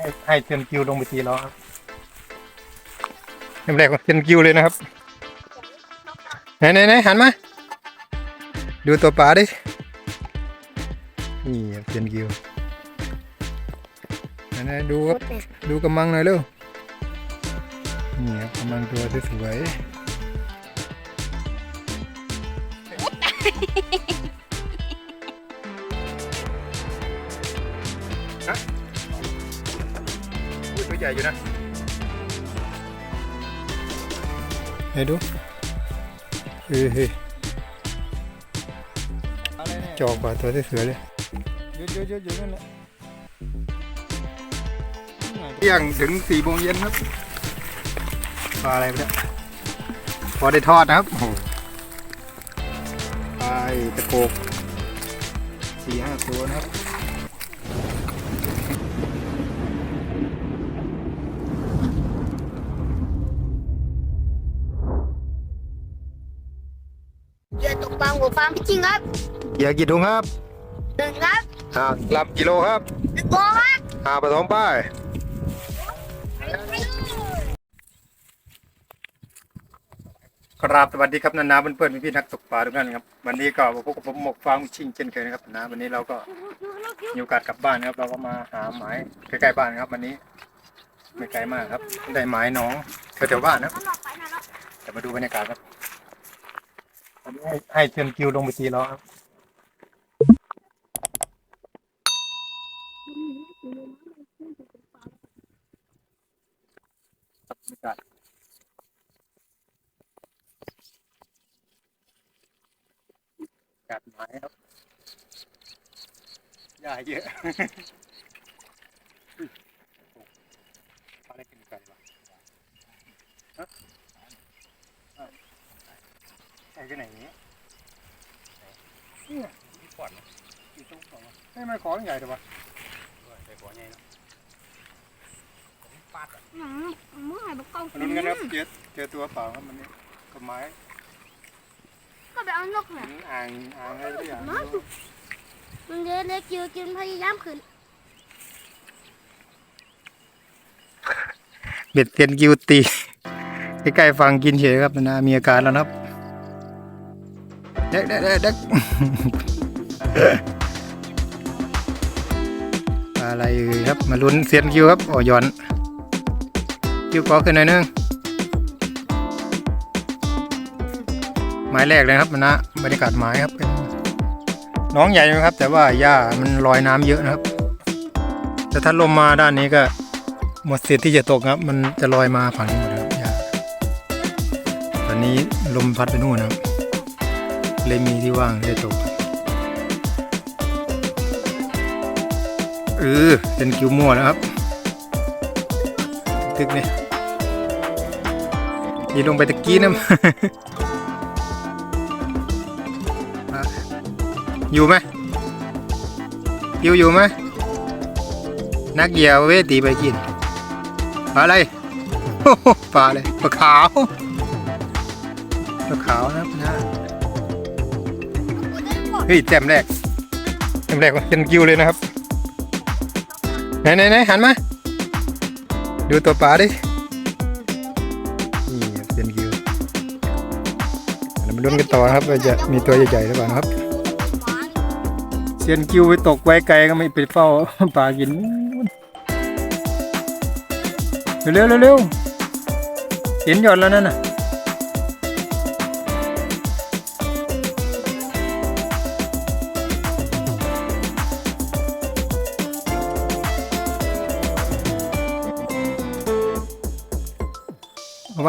ให้ให้เทียนคิวลงไปตีล้อครับเริ่มแรกเทียนคิวเลยนะครับไหนไหนไหนหันมา ดูตัวปลาดิ นี่เทียนคิวไหนไหนดูครับดูกำมังหน่อยเร็วนี่ครับกำมังตัวสวยๆ ใหญ่อยู่นะไหนดูเฮ้ยเฮ้ยจอกกว่าตัวสวยๆเลยเยอะๆๆๆนั่นแหละเที่ยงถึงสี่โมงเย็นครับปลาอะไรไปเนี่ยพอได้ทอดนะครับโอ้โหปลาไอ้ตะโกกสี่ห้าตัวนะครับ รือตกปลาหัวปลาไม่จริงครับเหยื่อกี่ถุงครับหนึ่งครับอ่าลำกิโลครับหนึ่งโมงครับอ่าผสมป้ายครับสวัสดีครับนานาเพื่อนๆพี่ๆนักตกปลาทุกท่านครับวันนี้ก็มาพบกับผมหมกฟางชิงเช่นเคยนะครับนะวันนี้เราก็มีโอกาสกลับบ้านนะครับ เราก็มาหาหมายใกล้ๆบ้านครับ วันนี้ไม่ไกลมากครับได้หมายหน้องแถวๆบ้านนะครับมันออกไปนะแล้วเดี๋ยวมาดูบรรยากาศครับ วันนี้ให้ให้เทียนคิวลงไปตีล้อครับกาศอากาศไม้ครับหญ้าเยอะอะไรกินไก่วะฮะอ้าว ไก่ที่ไหนเนี่ยเนี่ยที่ก่อนอยู่ตรงก่อนวะให้มันของใหญ่เถอะวะใส่ของใหญ่เนาะหนังเมื่อไหร่มันเกาลุ้นกันนะครับเจอเจอตัวเปล่าครับมันนี่กับไม้ก็ไปเอานกเหมืเนี่อยนอ่างอ่างอะไรสักอย่างมันเล็กๆกินกินพยายามขึ้นเบ็ดเทียนกิวตีใกล้ๆฟังกินเฉยครับนะมีอาการแล้วนะครับ เด็กเด็กเด็กอะไรเอ่ยครับ มาลุ้นเซียนคิวครับโอ้ย้อน คิวก็ขึ้นหน่อยนึงไม้แรกเลยครับมันะบรรยากาศไม้ครับเป็นน้องใหญ่ไหมครับ แต่ว่าหญ้ามันลอยน้ำเยอะนะครับ แต่ถ้าลมมาด้านนี้ก็หมดสิทธิ์ที่จะตกครับ มันจะลอยมาฝั่งนี้หมดครับหญ้าตอนนี้ลมพัดไปนู่นนะครับ เลยมีที่ว่างที่จะตกเออเป็นคิวมั่วนะครับ ตึกนี่ยีลงไปตะกี้นะอะอยู่ไหมอยู่อยู่ไหมนักเหยียวเวทีไปกินปลาอะไรปลาอะไรปลาขาวปลาขาวนะครับนะ ฮ้ยแต้มแรกแต้มแรกเป็นคิวเลยนะครับ ไหนไหนไหนหันมา ดูตัวปลาดิ นี่ครับเป็นคิวเรามาลุ้นกันต่อนะครับว่าจะมีตัวใหญ่ๆหรือเปล่านะครับเซียนคิวไปตกไว้ไกลก็ไม่ไปเฝ้าปลากินเร็วๆเร็วๆเห็นหยอดแล้วนั่นน่ะ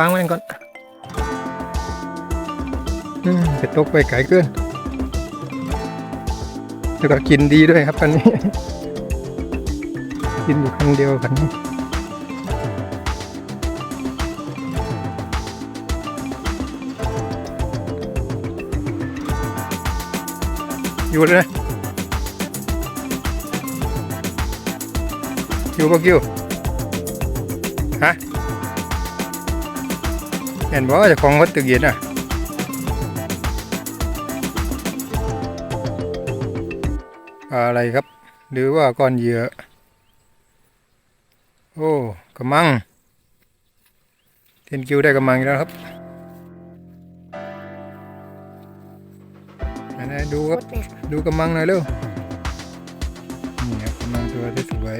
างไว้ก่อนไปตกไปไกลเกินแล้วก็กินดีด้วยครับคันนี้ กินอยู่คันเดียวคันนี้อยู่เลยนะคิวปะคิว เห็นบอกว่าจะของวัดตึกเย็นอะอะไรครับ หรือว่าก้อนเหยื่อ โอ้กระมัง เทนคิวได้กระมังอีกแล้วครับไหนๆดูครับ ดูกระมังหน่อยเร็ว นี่ครับกระมังตัวที่สวย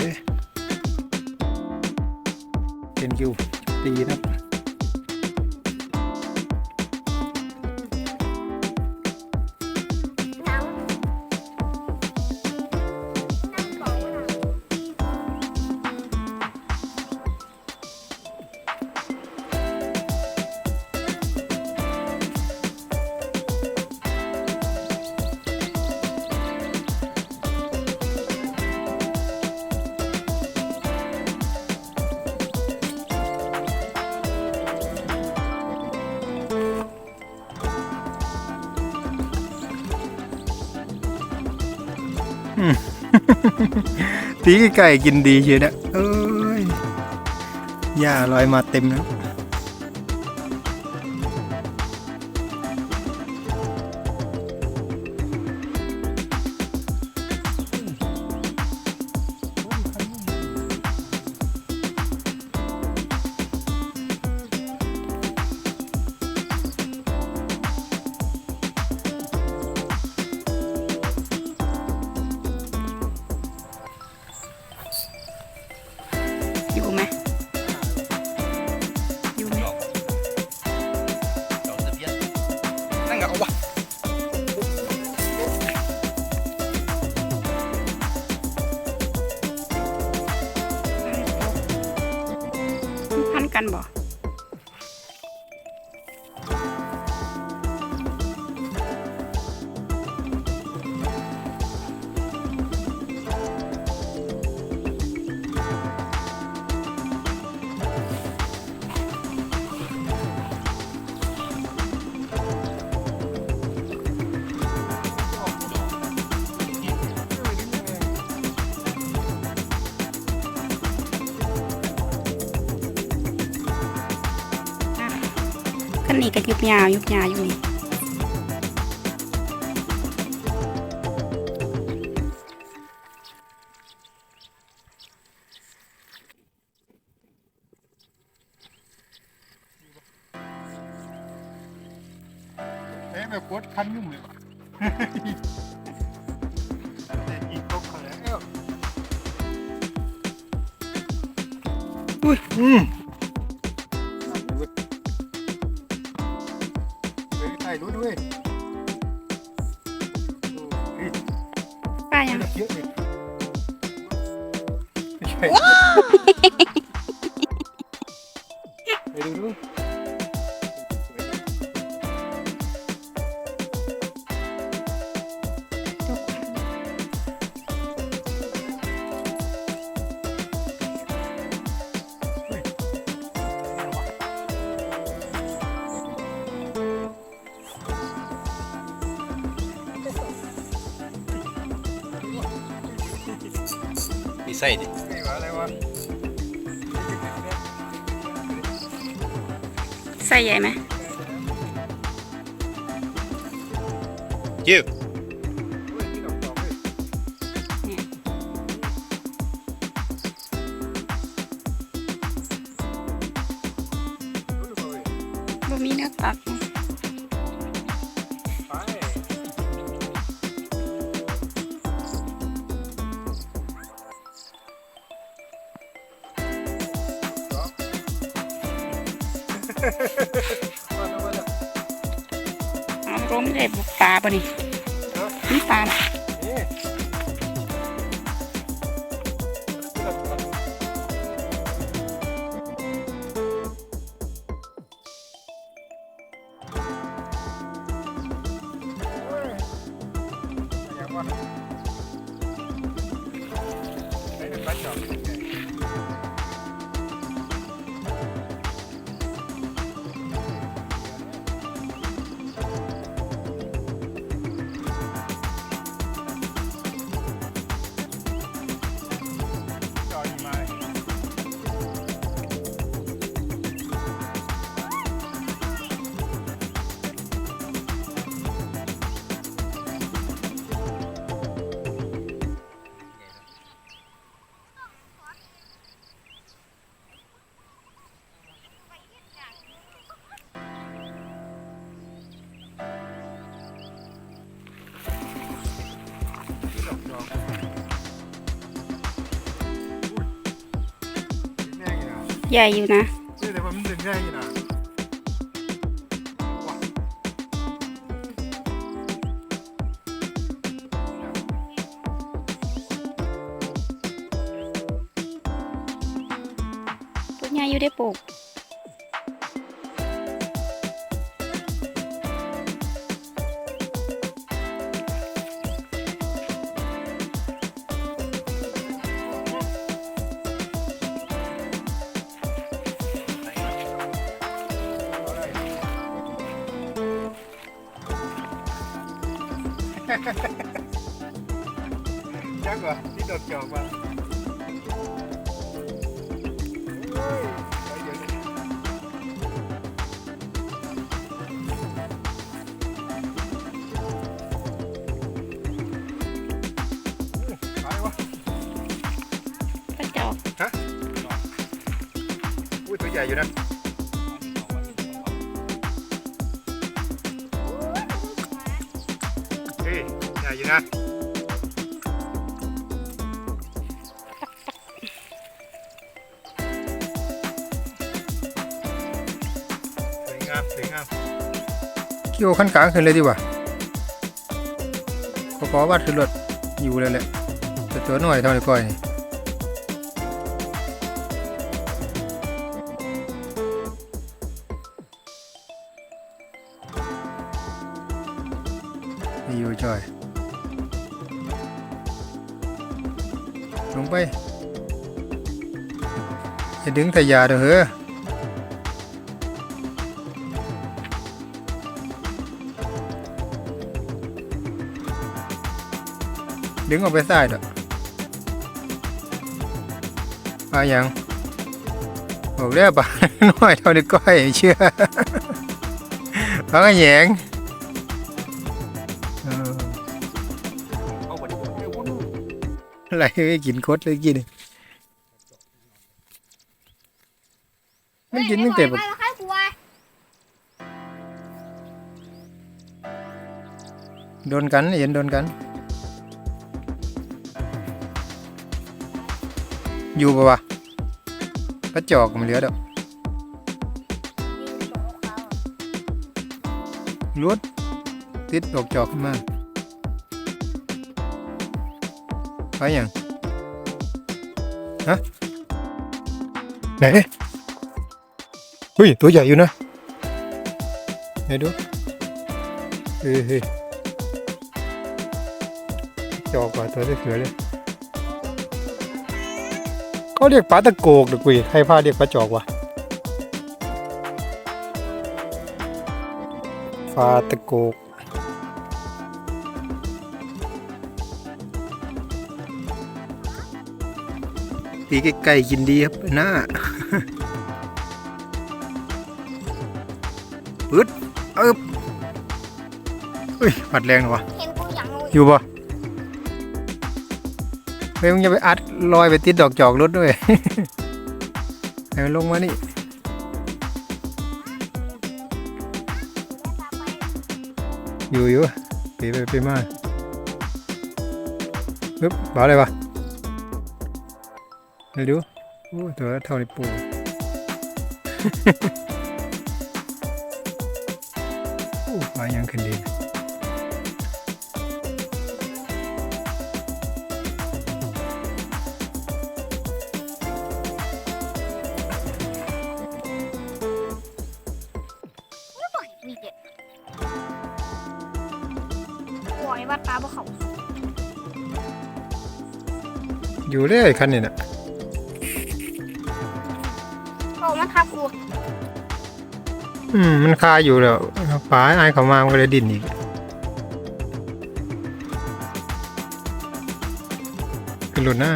เทนคิวตีนะครับ ตีไก่กินดีเชียวนะเอ้ยหญ้าลอยมาเต็มแล้ว นั่ง ขันนี้ก็ยุบยาวยุบยาวอยู่นี่เอ๊ะแบบกดคันยุ่งเลยวะแต่อีกตกเขาแล้วอุ้ย มีไส้ดินี่ว่าอะไรวะใส่ใหญ่ไหมจิ้วบ่มีเนื้อตัด อ้ปลาปะนี่นี่ปลานะไปเดินไปจอด ใหญ่อยู่นะแต่ว่ามันดึงได้อยู่นะตัวใหญ่อยู่ได้ปลูกยัก ญ่อยู่นะเฮ้ยใหญ่อยู่นะสวยงามสวยงามเกี่ยวขั้นกลางขึ้นเลยดีกว่าพอพอวัดขึ้นรถอยู่เลยแหละแต่ตัวหน่อยเท่านี้ก้อยนี่ จอยลงไป อย่าดึงแต่ยาเด้อเฮ้อดึงออกไปซ้ายเด้อปลายังบอกแล้วปลาน้อยเท่านี้ก้อยเชื่อปลากระแยง อะไรไม่กินคดเลยกินไม่กินตั้งแต่แบบเฮ้ยไอ้หอยมาแล้วใครกลัวโดนกันเห็นโดนกัน อยู่ปะวะกระจอกมันเหลือดอกรวดติดดอกจอกขึ้นมา ไปยังฮะไหนเฮ้ยตัวใหญ่อยู่นะไหนดูเฮ้ยจอกว่าตัวเสือเลยเขาเรียกปลาตะโกกเด็กกุยใครพาเรียกปลาจอกวะปลาตะโกก ตีไก่ๆกินดีครับหน้าปึ๊ดเอ๊บเฮ้ยปัดแรงเหรอวะ เห็นกูอยู่ปะเฮ้ยมึงอย่าไปอัดลอยไปติดดอกจอกรถด้วย ให้มันลงมานี่ อยู่อยู่ปีไปไปมาปึ๊บบ้าอะไรวะ เดี๋ยวดูโอ้ตัวเท่านี้ปูโอ้ปลายังขึ้นดีวีเด็ดปล่อยวัดปลาบ่เขาอยู่เลยคันนี้น่ะ อืมมันคาอยู่แล้วปลาไอ้ายเขามามันก็เลยดิ้นอีกขึ้นหลุดหน้า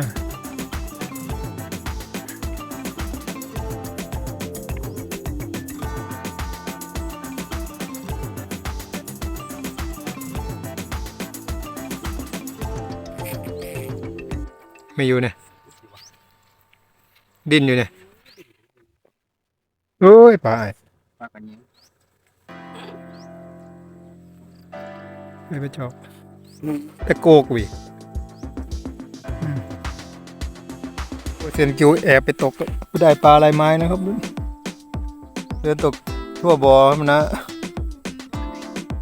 ไม่อยู่เนี่ยดิ้นอยู่เนี่ยโอ้ยปลา อ้ายปลากันยิงไม่ไปจอกตะโกกวิโเซียนกิวแอบไปตกก็ได้ปลาลายไม้นะครับเดินตกทั่วบ่อครับมันนะ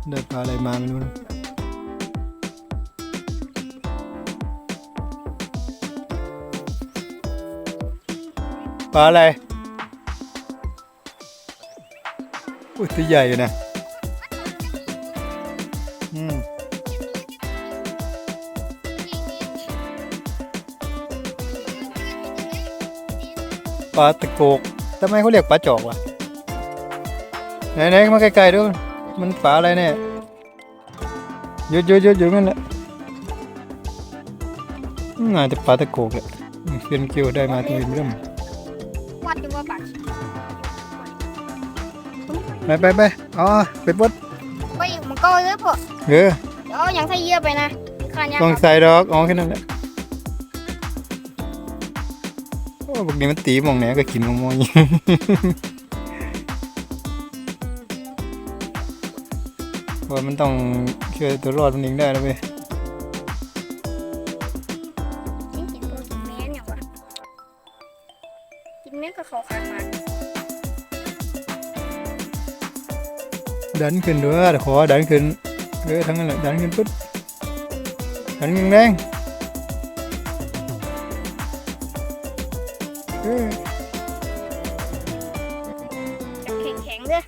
ได้ปลาอะไรมาไม่รู้นะปลาอะไร อุ้ยตัวใหญ่อยู่นะอืมปลาตะโกกทำไมเขาเรียกปลาจอกวะไหนๆมาใกลๆดู มันปลาอะไรเนี่ยหยุดหยุดหยุดอยู่นั่นแหละน่าจะปลาตะโกกแหละเฟียนคิวได้มาตัวเริ่มวัดดูว่าปา ไปไปไปอ๋อไปปลดไปมันก็เลยพอเออเดี๋ยวยังใส่เยื่อไปนะขานยาต้องใส่ดอกอ๋อแค่นั้นแหละโอ้พวกนี้มันตีหมองไหนก็กินหมองมอยว่ามันต้องช่วยตัวรอดมันเองได้แล้วเว้ย ดันขึ้นด้วยขอดันขึ้นเออทั้งนั้นแหละดันขึ้นปุ๊บดันแรงๆเออจับแข็งๆเลย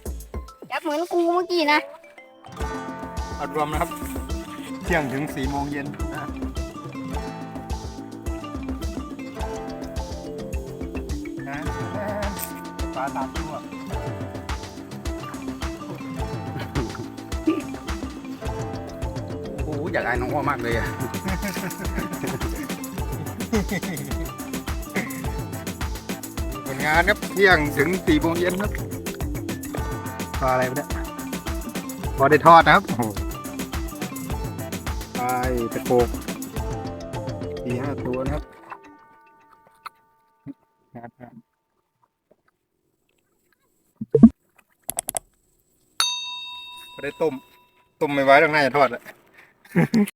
จับเหมือนกูเมื่อกี้นะอัดรวมนะครับ เที่ยงถึงสี่โมงเย็นนะนะปลาตามตัว อ้โหอยากอายน้องอ้อมากเลยอะผลงานครับเที่ยงถึงสี่โมงเย็นครับปลาอะไรวะเนี่ยพอได้ทอดนะครับโอ้โหปลาตะโกกสี่ห้าตัวนะครับงานงานพอได้ต้ม ต้มไม่ไว้ต้องน่าจะทอดแหละ Mm-hmm.